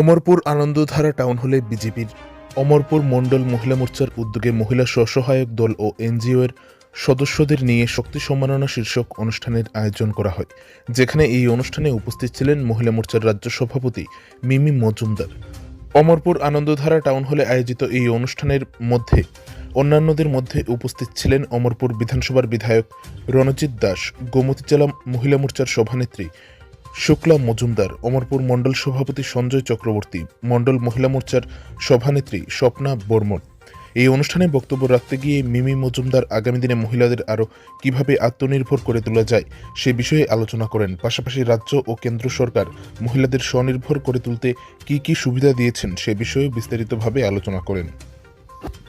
Amarpur Anandadhara town হলে বিজেপির, অমরপুর মণ্ডল মহিলা মোর্চার উদ্যোগে মহিলা স্বসহায়ক দল ও এনজিওর সদস্যদের নিয়ে শক্তি সম্মাননা শীর্ষক অনুষ্ঠানের আয়োজন করা হয়, যেখানে এই অনুষ্ঠানে উপস্থিত ছিলেন মহিলা মোর্চার রাজ্য সভাপতি মিমি মজুমদার। অমরপুর আনন্দধারা টাউন হলে আয়োজিত এই অনুষ্ঠানের মধ্যে অন্যান্যদের মধ্যে উপস্থিত ছিলেন অমরপুর বিধানসভার বিধায়ক রণজিৎ দাস, গোমতী জেলা মহিলা মোর্চার সভানেত্রী শুক্লা মজুমদার, অমরপুর মণ্ডল সভাপতি সঞ্জয় চক্রবর্তী, মণ্ডল মহিলা মোর্চার সভানেত্রী স্বপ্না বর্মন। এই অনুষ্ঠানে বক্তব্য রাখতে গিয়ে মিমি মজুমদার আগামী দিনে মহিলাদের আরও কীভাবে আত্মনির্ভর করে তোলা যায় সে বিষয়ে আলোচনা করেন। পাশাপাশি রাজ্য ও কেন্দ্র সরকার মহিলাদের স্বনির্ভর করে তুলতে কী কী সুবিধা দিয়েছেন সে বিষয়ে বিস্তারিতভাবে আলোচনা করেন।